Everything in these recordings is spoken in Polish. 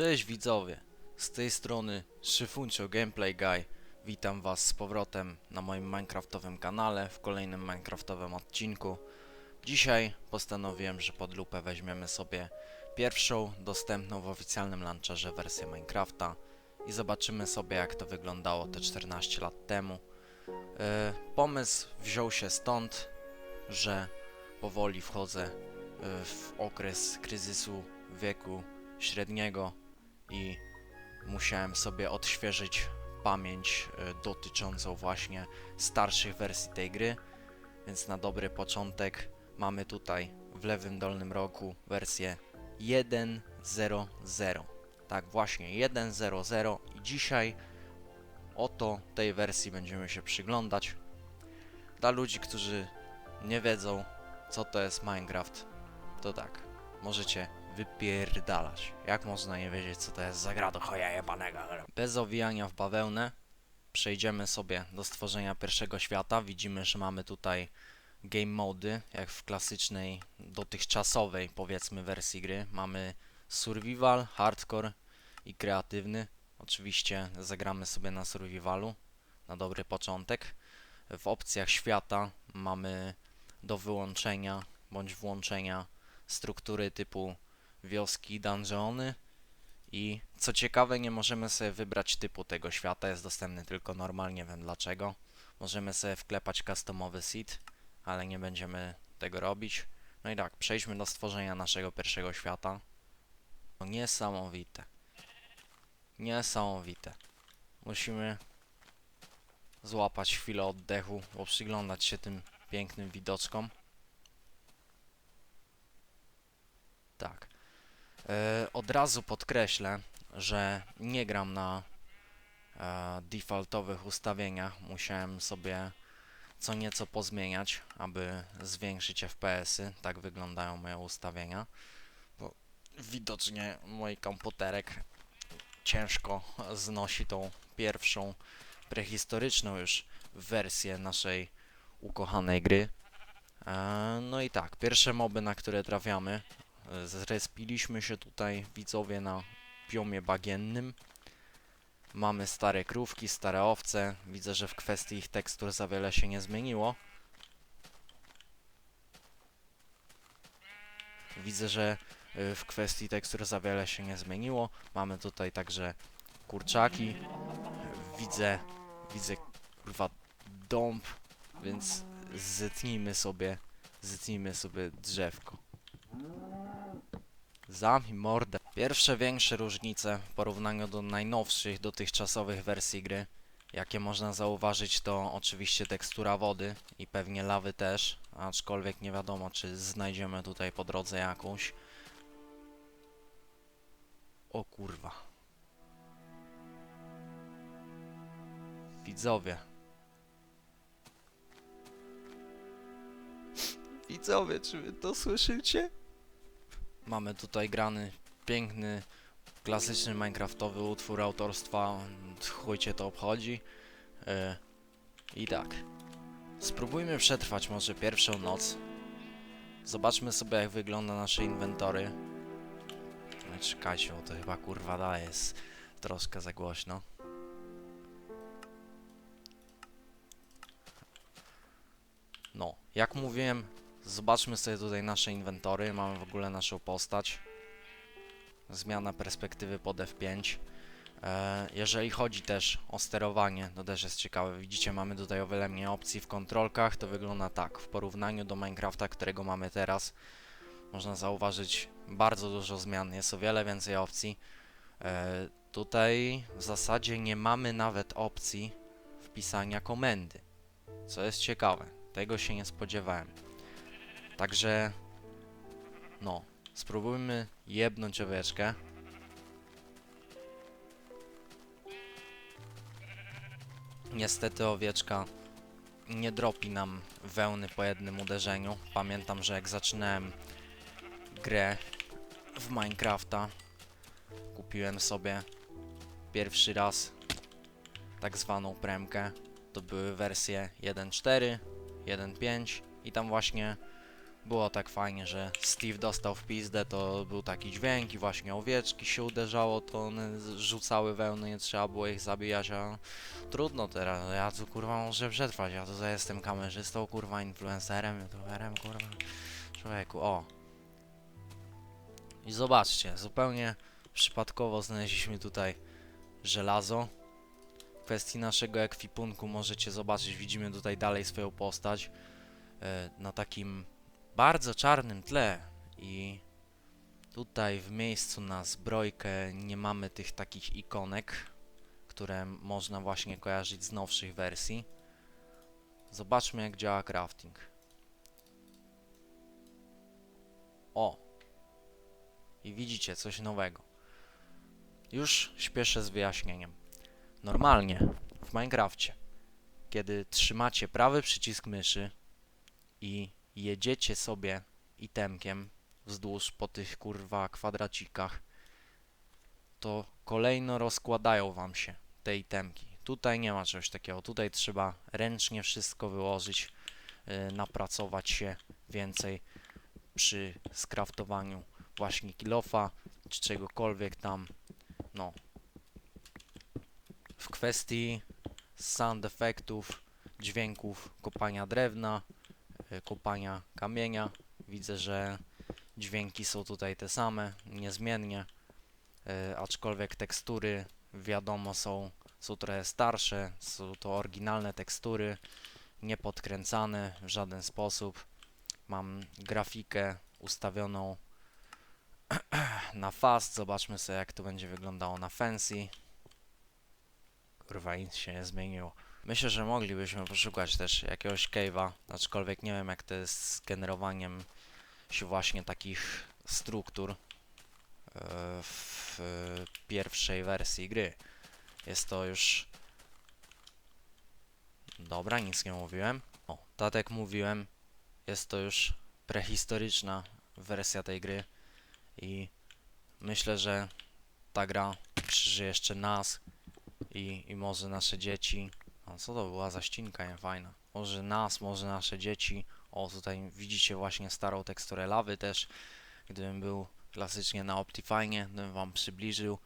Cześć widzowie, z tej strony Szyfuncio Gameplay Guy. Witam was z powrotem na moim minecraftowym kanale w kolejnym minecraftowym odcinku. Dzisiaj postanowiłem, że pod lupę weźmiemy sobie pierwszą dostępną w oficjalnym launcherze wersję Minecrafta i zobaczymy sobie jak to wyglądało te 14 lat temu. E, pomysł wziął się stąd, że powoli wchodzę e, w okres kryzysu wieku średniego i musiałem sobie odświeżyć pamięć e, dotyczącą właśnie starszych wersji tej gry. Więc na dobry początek mamy tutaj w lewym dolnym rogu wersję 1.0.0. Tak właśnie 1.0.0 i dzisiaj oto tej wersji będziemy się przyglądać. Dla ludzi, którzy nie wiedzą co to jest Minecraft, to tak, możecie wypierdalać. Jak można nie wiedzieć, co to jest za gra do choja jebanego? Bez owijania w bawełnę przejdziemy sobie do stworzenia pierwszego świata. Widzimy, że mamy tutaj game mody, jak w klasycznej, dotychczasowej powiedzmy wersji gry. Mamy survival, hardcore i kreatywny. Oczywiście zagramy sobie na survivalu, na dobry początek. W opcjach świata mamy do wyłączenia bądź włączenia struktury typu wioski, dungeony i co ciekawe nie możemy sobie wybrać typu tego świata, jest dostępny tylko normal, nie wiem dlaczego. Możemy sobie wklepać customowy seed, ale nie będziemy tego robić. No i tak, przejdźmy do stworzenia naszego pierwszego świata. No, niesamowite. Niesamowite. Musimy złapać chwilę oddechu, bo przyglądać się tym pięknym widoczkom. Tak. E, od razu podkreślę, że nie gram na e, defaultowych ustawieniach. Musiałem sobie co nieco pozmieniać, aby zwiększyć FPS-y. Tak wyglądają moje ustawienia. Bo widocznie mój komputerek ciężko znosi tą pierwszą prehistoryczną już wersję naszej ukochanej gry. E, no i tak, pierwsze moby, na które trafiamy, zrespiliśmy się tutaj, widzowie, na biomie bagiennym. Mamy stare krówki, stare owce. Widzę, że w kwestii ich tekstur za wiele się nie zmieniło. Widzę, że y, w kwestii tekstur za wiele się nie zmieniło. Mamy tutaj także kurczaki. Widzę, widzę kurwa dąb, więc zetnijmy sobie, zetnijmy sobie drzewko. Zamknij mordę. Pierwsze większe różnice w porównaniu do najnowszych dotychczasowych wersji gry, jakie można zauważyć, to oczywiście tekstura wody i pewnie lawy też, aczkolwiek nie wiadomo, czy znajdziemy tutaj po drodze jakąś. O kurwa. Widzowie. Widzowie, czy wy to słyszycie? Mamy tutaj grany piękny, klasyczny minecraftowy utwór autorstwa, chuj cię to obchodzi. E, I tak, spróbujmy przetrwać może pierwszą noc. Zobaczmy sobie jak wygląda nasze inwentory. Czekajcie, bo to chyba kurwa daje, jest troszkę za głośno. No, jak mówiłem, zobaczmy sobie tutaj nasze inwentory. Mamy w ogóle naszą postać. Zmiana perspektywy pod F5. E, jeżeli chodzi też o sterowanie, to też jest ciekawe. Widzicie, mamy tutaj o wiele mniej opcji w kontrolkach. To wygląda tak. W porównaniu do Minecrafta, którego mamy teraz, można zauważyć bardzo dużo zmian. Jest o wiele więcej opcji. E, tutaj w zasadzie nie mamy nawet opcji wpisania komendy. Co jest ciekawe. Tego się nie spodziewałem. Także no, spróbujmy jebnąć owieczkę. Niestety owieczka nie dropi nam wełny po jednym uderzeniu. Pamiętam, że jak zaczynałem grę w Minecrafta, kupiłem sobie pierwszy raz tak zwaną premkę. To były wersje 1.4, 1.5 i tam właśnie było tak fajnie, że Steve dostał w pizdę, to był taki dźwięk i właśnie owieczki się uderzało, to one rzucały wełny, nie trzeba było ich zabijać, a trudno teraz, ja tu kurwa muszę przetrwać, ja tutaj jestem kamerzystą, kurwa, influencerem, youtuberem, kurwa, człowieku, o. I zobaczcie, zupełnie przypadkowo znaleźliśmy tutaj żelazo. W kwestii naszego ekwipunku możecie zobaczyć, widzimy tutaj dalej swoją postać e, na takim bardzo czarnym tle i tutaj w miejscu na zbrojkę nie mamy tych takich ikonek, które można właśnie kojarzyć z nowszych wersji. Zobaczmy jak działa crafting. O! I widzicie coś nowego. Już śpieszę z wyjaśnieniem. Normalnie w Minecrafcie, kiedy trzymacie prawy przycisk myszy i jedziecie sobie itemkiem wzdłuż po tych kurwa kwadracikach, to kolejno rozkładają wam się te itemki. Tutaj nie ma czegoś takiego. Tutaj trzeba ręcznie wszystko wyłożyć, yy, napracować się więcej przy skraftowaniu właśnie kilofa czy czegokolwiek tam. No. W kwestii sound efektów, dźwięków kopania drewna, kopania kamienia. Widzę, że dźwięki są tutaj te same, niezmiennie, y, aczkolwiek tekstury wiadomo są, są trochę starsze, są to oryginalne tekstury, nie podkręcane w żaden sposób. Mam grafikę ustawioną na fast, zobaczmy sobie jak to będzie wyglądało na fancy. Kurwa, nic się nie zmieniło. Myślę, że moglibyśmy poszukać też jakiegoś cave'a, aczkolwiek nie wiem jak to jest z generowaniem się właśnie takich struktur e, w pierwszej wersji gry. Jest to już... Dobra, nic nie mówiłem. O, tak jak mówiłem, jest to już prehistoryczna wersja tej gry i myślę, że ta gra przeżyje jeszcze nas i, i może nasze dzieci. A co to była za ścinka niefajna? Może nas, może nasze dzieci. O, tutaj widzicie właśnie starą teksturę lawy też. Gdybym był klasycznie na Optifine, bym wam przybliżył,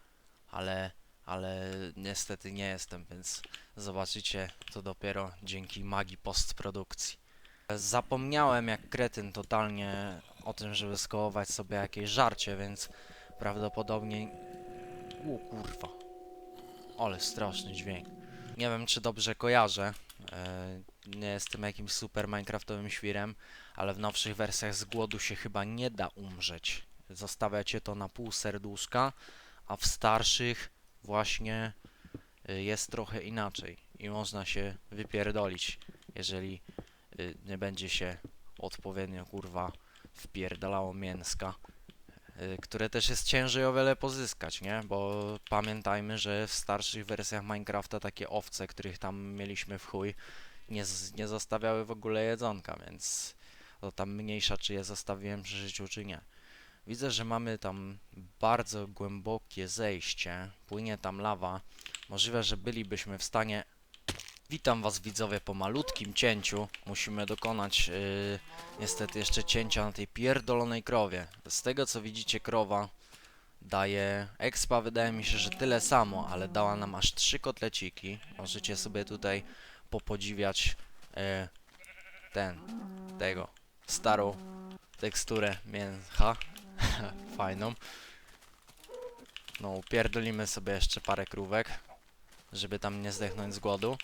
ale, ale niestety nie jestem, więc zobaczycie to dopiero dzięki magii postprodukcji. Zapomniałem jak kretyn totalnie o tym, żeby skołować sobie jakieś żarcie, więc prawdopodobnie... O kurwa. Ale straszny dźwięk. Nie wiem, czy dobrze kojarzę. E, nie jestem jakimś super minecraftowym świrem, ale w nowszych wersjach z głodu się chyba nie da umrzeć. Zostawiacie to na pół serduszka, a w starszych właśnie y, jest trochę inaczej i można się wypierdolić, jeżeli y, nie będzie się odpowiednio kurwa wpierdalało mięska które też jest ciężej o wiele pozyskać, nie? Bo pamiętajmy, że w starszych wersjach Minecrafta takie owce, których tam mieliśmy w chuj, nie, z, nie zostawiały w ogóle jedzonka, więc to tam mniejsza, czy je zostawiłem przy życiu, czy nie. Widzę, że mamy tam bardzo głębokie zejście, płynie tam lawa. Możliwe, że bylibyśmy w stanie... Witam was widzowie po malutkim cięciu. Musimy dokonać yy, niestety jeszcze cięcia na tej pierdolonej krowie. Z tego co widzicie krowa daje expa, wydaje mi się, że tyle samo, ale dała nam aż trzy kotleciki. Możecie sobie tutaj popodziwiać e, ten, tego, starą teksturę mięcha, fajną. No, upierdolimy sobie jeszcze parę krówek, żeby tam nie zdechnąć z głodu.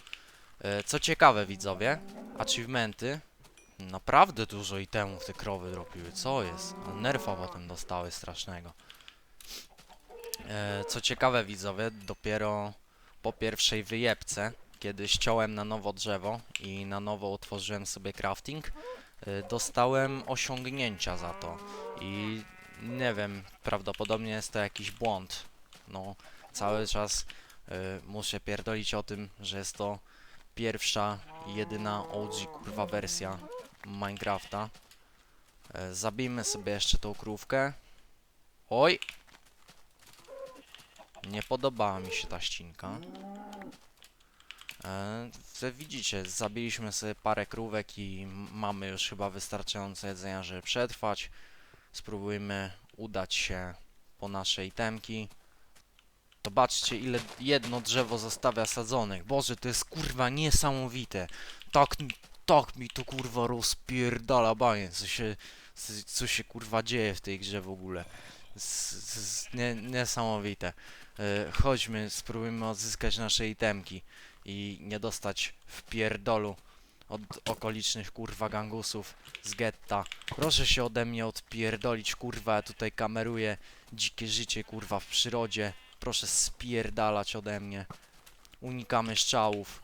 E, co ciekawe widzowie, achievementy, naprawdę dużo itemów te krowy dropiły, co jest? Nerfa potem dostały strasznego. E, co ciekawe widzowie, dopiero po pierwszej wyjebce, kiedy ściąłem na nowo drzewo i na nowo utworzyłem sobie crafting, y, dostałem osiągnięcia za to i nie wiem, prawdopodobnie jest to jakiś błąd. No, cały czas y, muszę pierdolić o tym, że jest to pierwsza jedyna OG kurwa wersja Minecrafta. Y, zabijmy sobie jeszcze tą krówkę. Oj! Nie podobała mi się ta ścinka. E, widzicie, zabiliśmy sobie parę krówek i mamy już chyba wystarczająco jedzenia, żeby przetrwać. Spróbujmy udać się po nasze itemki. Zobaczcie, ile jedno drzewo zostawia sadzonych. Boże, to jest kurwa niesamowite. Tak, tak mi to kurwa rozpierdala banie, co się, co, się kurwa dzieje w tej grze w ogóle. Nie, niesamowite. E, chodźmy, spróbujmy odzyskać nasze itemki i nie dostać w pierdolu od okolicznych kurwa gangusów z getta. Proszę się ode mnie odpierdolić kurwa, ja tutaj kameruję dzikie życie kurwa w przyrodzie. Proszę spierdalać ode mnie. Unikamy strzałów.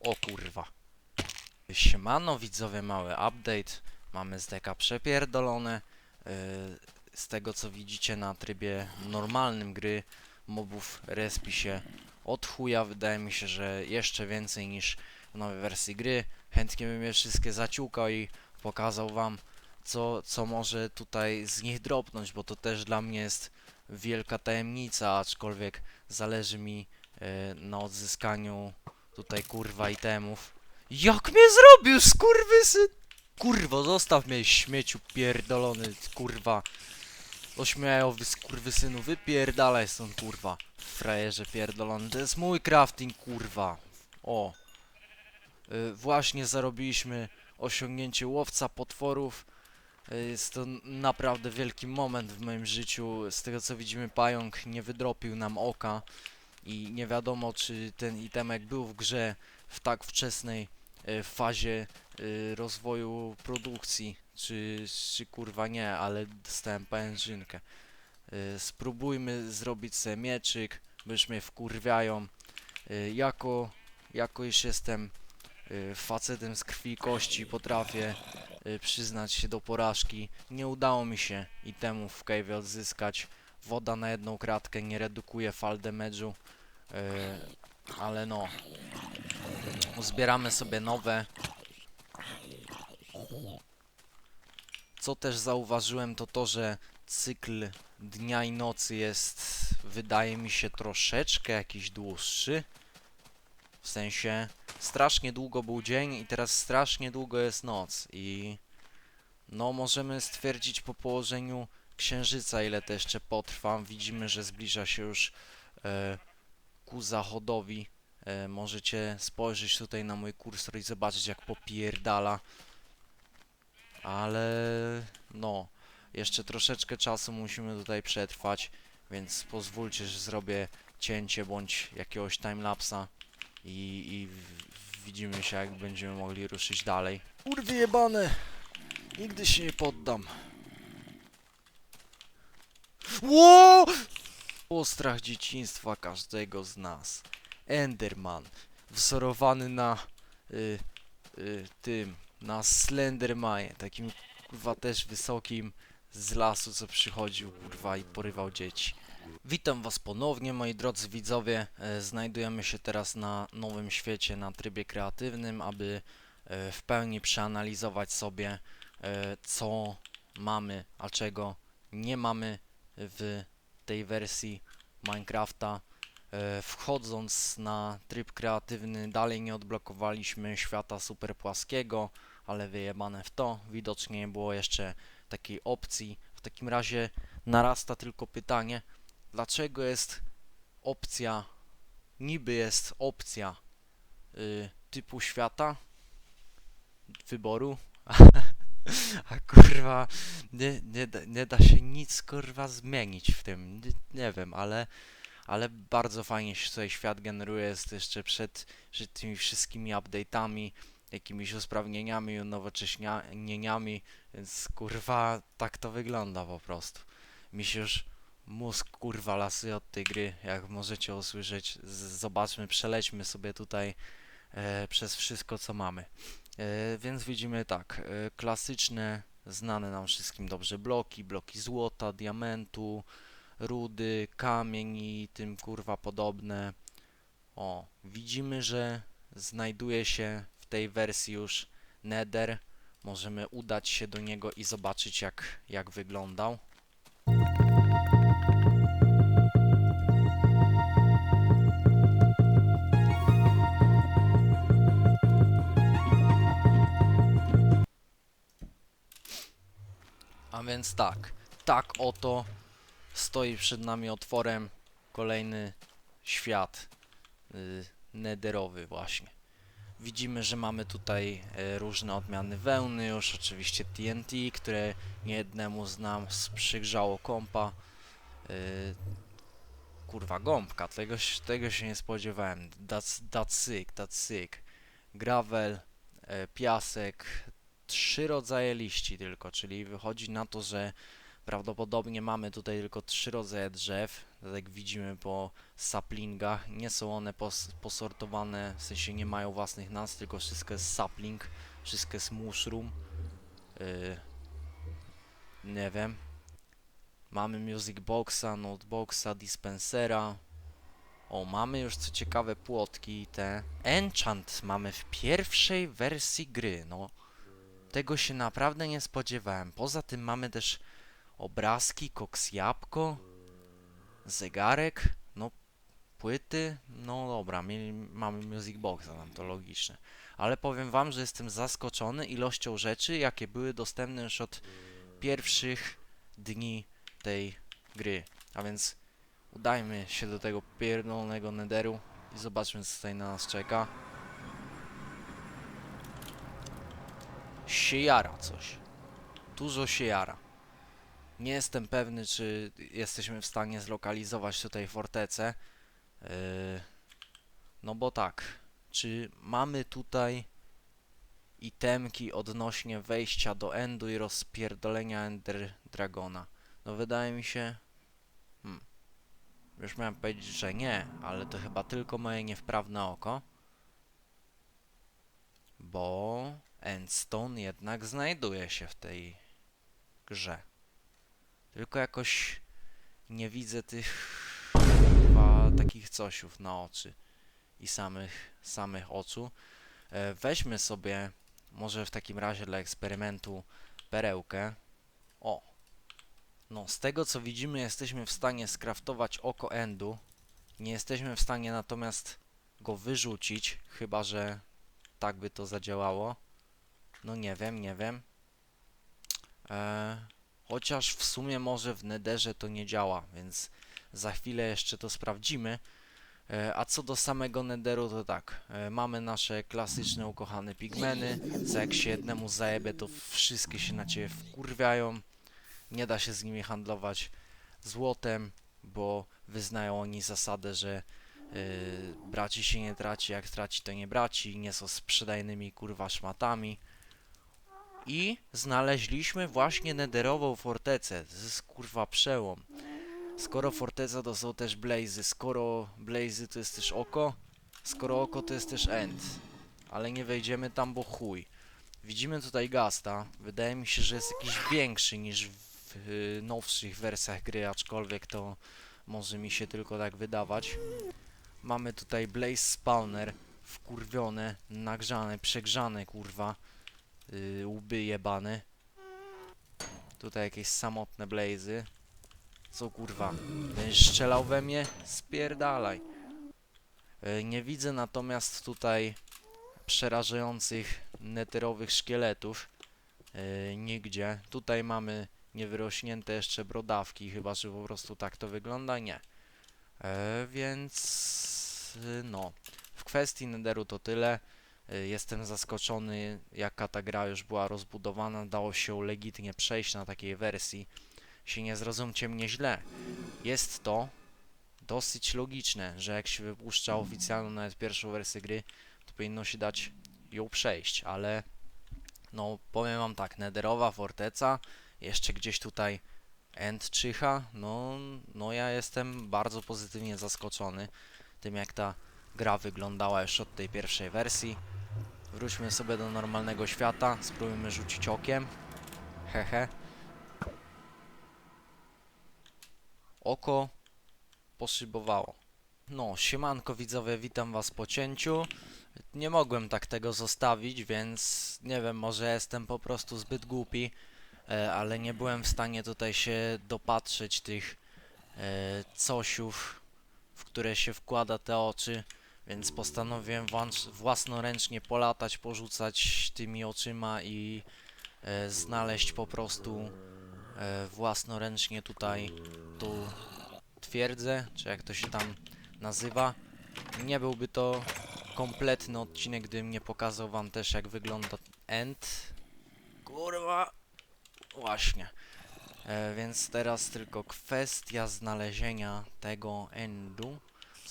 O kurwa. Siemano widzowie, mały update. Mamy z deka przepierdolone. Yy, z tego co widzicie na trybie normalnym gry mobów respi się od chuja. Wydaje mi się, że jeszcze więcej niż w nowej wersji gry. Chętnie bym je wszystkie zaciukał i pokazał wam co, co może tutaj z nich dropnąć, bo to też dla mnie jest wielka tajemnica, aczkolwiek zależy mi e, na odzyskaniu tutaj kurwa itemów. Jak mnie zrobił, skurwysyn! Kurwo, zostaw mnie śmieciu pierdolony, kurwa. Ośmiajowy skurwysynu, wypierdalaj stąd, kurwa. Frajerze pierdolony, to jest mój crafting, kurwa. O. Y, właśnie zarobiliśmy osiągnięcie łowca potworów. Jest to naprawdę wielki moment w moim życiu. Z tego co widzimy, pająk nie wydropił nam oka i nie wiadomo, czy ten itemek był w grze w tak wczesnej y, fazie y, rozwoju produkcji, czy, czy kurwa nie, ale dostałem pajęczynkę. Y, Spróbujmy zrobić sobie mieczyk, już mnie wkurwiają. Jako, jako już jestem facetem z krwi i kości, potrafię przyznać się do porażki. Nie udało mi się itemów w cave odzyskać. Woda na jedną kratkę nie redukuje fal damage'u, y, ale no. Zbieramy sobie nowe. Co też zauważyłem to to, że cykl dnia i nocy jest, wydaje mi się, troszeczkę jakiś dłuższy. W sensie, strasznie długo był dzień i teraz strasznie długo jest noc i no możemy stwierdzić po położeniu księżyca ile to jeszcze potrwa. Widzimy, że zbliża się już e, ku zachodowi. E, możecie spojrzeć tutaj na mój kursor i zobaczyć jak popierdala. Ale no, jeszcze troszeczkę czasu musimy tutaj przetrwać, więc pozwólcie, że zrobię cięcie bądź jakiegoś timelapsa i, i widzimy się jak będziemy mogli ruszyć dalej. Kurwy jebane! Nigdy się nie poddam. Ło! Postrach dzieciństwa każdego z nas. Enderman. Wzorowany na y, y, tym, na Slendermanie, takim kurwa też wysokim z lasu, co przychodził kurwa i porywał dzieci. Witam was ponownie moi drodzy widzowie. E, Znajdujemy się teraz na nowym świecie, na trybie kreatywnym, aby e, w pełni przeanalizować sobie e, co mamy, a czego nie mamy w tej wersji Minecrafta. Wchodząc na tryb kreatywny dalej nie odblokowaliśmy świata super płaskiego, ale wyjebane w to. Widocznie nie było jeszcze takiej opcji. W takim razie narasta tylko pytanie, dlaczego jest opcja, niby jest opcja y, typu świata, wyboru, a kurwa nie, nie, nie da się nic kurwa zmienić w tym, nie, nie wiem, ale ale bardzo fajnie się tutaj świat generuje, jest jeszcze przed, przed tymi wszystkimi update'ami, jakimiś usprawnieniami, unowocześnieniami, więc kurwa tak to wygląda po prostu. Mi się już mózg kurwa lasuje od tej gry, jak możecie usłyszeć. Zobaczmy, przelećmy sobie tutaj e, przez wszystko co mamy. E, więc widzimy tak, e, klasyczne, znane nam wszystkim dobrze bloki, bloki złota, diamentu, rudy, kamień i tym kurwa podobne. O, widzimy, że znajduje się w tej wersji już Nether. Możemy udać się do niego i zobaczyć jak, jak wyglądał. Więc tak, tak oto stoi przed nami otworem kolejny świat y, nederowy właśnie. Widzimy, że mamy tutaj e, różne odmiany wełny, już oczywiście TNT, które niejednemu z nas przygrzało kompa. E, kurwa, gąbka, tego, tego się nie spodziewałem. That's sick. Gravel, e, piasek, trzy rodzaje liści tylko, czyli wychodzi na to, że prawdopodobnie mamy tutaj tylko trzy rodzaje drzew, tak jak widzimy po saplingach. Nie są one pos posortowane, w sensie nie mają własnych nazw, tylko wszystko jest sapling, wszystko jest mushroom. Yy, nie wiem. Mamy music boxa, noteboxa, dispensera. O, mamy już co ciekawe płotki te. Enchant mamy w pierwszej wersji gry, no. Tego się naprawdę nie spodziewałem. Poza tym mamy też obrazki, koks jabłko, zegarek, no płyty, no dobra, mieli, mamy music boxa, tam to logiczne. Ale powiem wam, że jestem zaskoczony ilością rzeczy, jakie były dostępne już od pierwszych dni tej gry. A więc udajmy się do tego pierdolonego nederu i zobaczmy co tutaj na nas czeka. Się jara coś. Dużo się jara. Nie jestem pewny, czy jesteśmy w stanie zlokalizować tutaj fortecę. Yy, no bo tak, czy mamy tutaj itemki odnośnie wejścia do Endu i rozpierdolenia Ender Dragona? No wydaje mi się... Hmm. Już miałem powiedzieć, że nie, ale to chyba tylko moje niewprawne oko. Bo Endstone jednak znajduje się w tej grze. Tylko jakoś nie widzę tych chyba takich cosiów na oczy i samych, samych oczu. E, weźmy sobie może w takim razie dla eksperymentu perełkę. O! No, z tego co widzimy jesteśmy w stanie skraftować oko endu. Nie jesteśmy w stanie natomiast go wyrzucić, chyba że tak by to zadziałało. No nie wiem, nie wiem. Eee, Chociaż w sumie może w Nederze to nie działa, więc za chwilę jeszcze to sprawdzimy. E, A co do samego Nederu, to tak. e, Mamy nasze klasyczne ukochane pigmeny. Co jak się jednemu zajebie, to wszystkie się na ciebie wkurwiają. Nie da się z nimi handlować złotem, bo wyznają oni zasadę, że yy, braci się nie traci, jak traci to nie braci, nie są sprzedajnymi kurwa szmatami. I znaleźliśmy właśnie nederową fortecę. To jest kurwa przełom. Skoro forteca to są też blazy, skoro blazy to jest też oko, skoro oko to jest też end. Ale nie wejdziemy tam, bo chuj. Widzimy tutaj Gasta. Wydaje mi się, że jest jakiś większy niż w nowszych wersjach gry, aczkolwiek to może mi się tylko tak wydawać. Mamy tutaj Blaze Spawner, wkurwione, nagrzane, przegrzane, kurwa yy, łby jebane. Tutaj jakieś samotne blazy. Co kurwa? Będziesz strzelał we mnie? Spierdalaj. Yy, nie widzę natomiast tutaj przerażających neterowych szkieletów. Nigdzie. Tutaj mamy niewyrośnięte jeszcze brodawki, chyba że po prostu tak to wygląda. Nie. Więc no. W kwestii nederu to tyle. Y, Jestem zaskoczony, jaka ta gra już była rozbudowana. Dało się legitnie przejść na takiej wersji. Się nie zrozumcie mnie źle. Jest to dosyć logiczne, że jak się wypuszcza oficjalną nawet pierwszą wersję gry, to powinno się dać ją przejść, ale no powiem wam tak, Nederowa Forteca, jeszcze gdzieś tutaj End czyha, no, no ja jestem bardzo pozytywnie zaskoczony tym jak ta gra wyglądała już od tej pierwszej wersji. Wróćmy sobie do normalnego świata, spróbujmy rzucić okiem. Hehe. Oko poszybowało. No, siemanko widzowie, witam was po cięciu. Nie mogłem tak tego zostawić, więc nie wiem, może jestem po prostu zbyt głupi, e, ale nie byłem w stanie tutaj się dopatrzeć tych e, cosiów, w które się wkłada te oczy. Więc postanowiłem własnoręcznie polatać, porzucać tymi oczyma i e, znaleźć po prostu e, własnoręcznie tutaj tu twierdzę, czy jak to się tam nazywa. Nie byłby to kompletny odcinek, gdybym nie pokazał wam też jak wygląda end. Kurwa! Właśnie. E, więc teraz tylko kwestia znalezienia tego endu.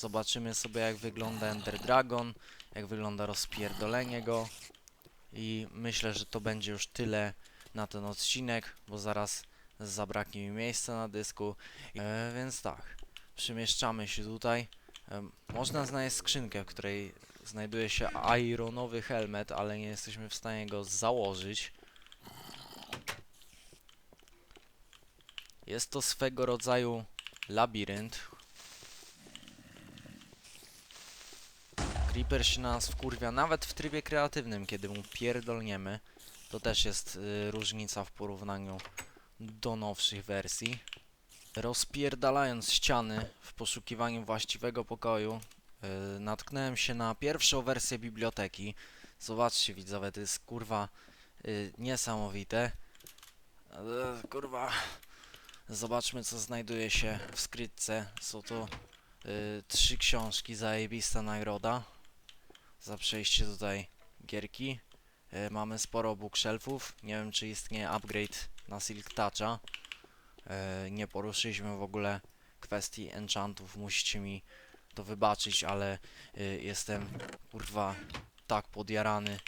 Zobaczymy sobie jak wygląda Ender Dragon, jak wygląda rozpierdolenie go. I myślę, że to będzie już tyle na ten odcinek, bo zaraz zabraknie mi miejsca na dysku. E, więc tak, przemieszczamy się tutaj. E, można znaleźć skrzynkę, w której znajduje się ironowy helmet, ale nie jesteśmy w stanie go założyć. Jest to swego rodzaju labirynt. Creeper się na nas wkurwia nawet w trybie kreatywnym, kiedy mu pierdolniemy. To też jest y, różnica w porównaniu do nowszych wersji. Rozpierdalając ściany w poszukiwaniu właściwego pokoju, y, natknąłem się na pierwszą wersję biblioteki. Zobaczcie widzowie, to jest kurwa y, niesamowite. E, kurwa, Zobaczmy co znajduje się w skrytce. Są to y, trzy książki, zajebista nagroda. Za przejście tutaj gierki. Y, mamy sporo bookshelfów. Nie wiem czy istnieje upgrade na Silk Toucha. Y, nie poruszyliśmy w ogóle kwestii enchantów. Musicie mi to wybaczyć, ale y, jestem kurwa tak podjarany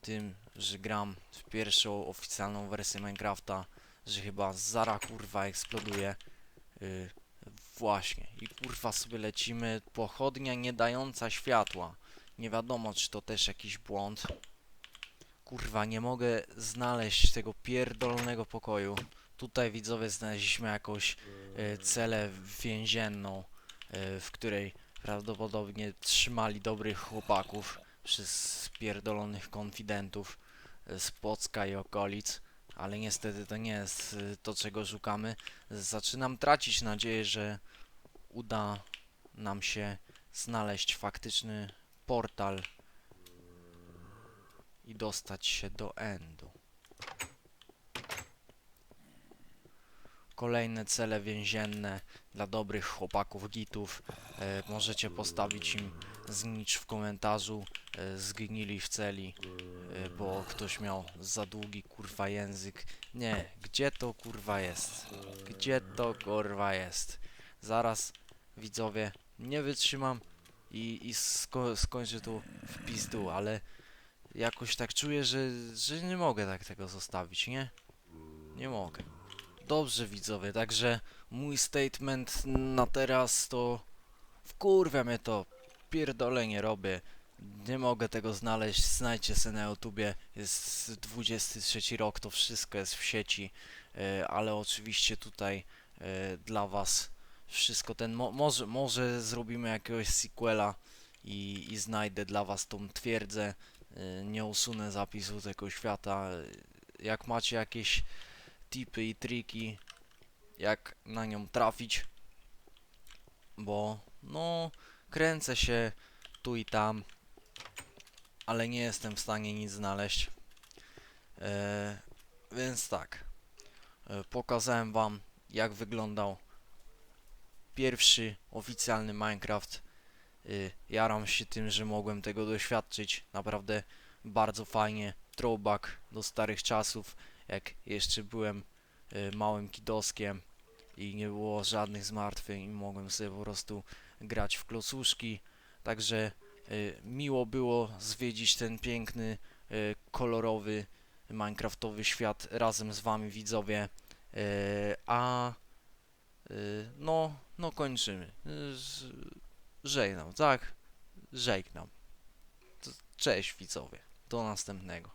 tym, że gram w pierwszą oficjalną wersję Minecrafta że chyba zara kurwa eksploduje. Właśnie. I kurwa sobie lecimy. Pochodnia nie dająca światła. Nie wiadomo, czy to też jakiś błąd. Kurwa, nie mogę znaleźć tego pierdolonego pokoju. Tutaj widzowie znaleźliśmy jakąś y, celę więzienną, y, w której prawdopodobnie trzymali dobrych chłopaków przez pierdolonych konfidentów y, z Płocka i okolic ale niestety to nie jest to, czego szukamy. Zaczynam tracić nadzieję, że uda nam się znaleźć faktyczny portal i dostać się do endu. Kolejne cele więzienne dla dobrych chłopaków gitów. E, możecie postawić im znicz w komentarzu. E, zgnili w celi, e, bo ktoś miał za długi kurwa język. Nie, gdzie to kurwa jest? Gdzie to kurwa jest? Zaraz widzowie nie wytrzymam i, i sko skończę tu w pizdu, ale jakoś tak czuję, że, że nie mogę tak tego zostawić, nie? Nie mogę. Dobrze widzowie, także mój statement na teraz to wkurwia mnie to, pierdolenie robię. Nie mogę tego znaleźć, znajdźcie sobie na YouTubie, jest 23 rok, to wszystko jest w sieci, e, ale oczywiście tutaj e, dla was wszystko ten, mo może, może zrobimy jakiegoś sequela i, i znajdę dla was tą twierdzę, e, nie usunę zapisu tego świata, jak macie jakieś tipy i triki, jak na nią trafić, bo no kręcę się tu i tam, ale nie jestem w stanie nic znaleźć. E, więc tak, e, pokazałem wam jak wyglądał pierwszy oficjalny Minecraft. E, jaram się tym, że mogłem tego doświadczyć. Naprawdę bardzo fajnie. Throwback do starych czasów, jak jeszcze byłem e, małym kidoskiem i nie było żadnych zmartwień i mogłem sobie po prostu grać w klocuszki. Także y, miło było zwiedzić ten piękny, y, kolorowy, minecraftowy świat razem z wami widzowie. Y, a y, no, no kończymy. Żegnam, tak? Żegnam. Cześć widzowie. Do następnego.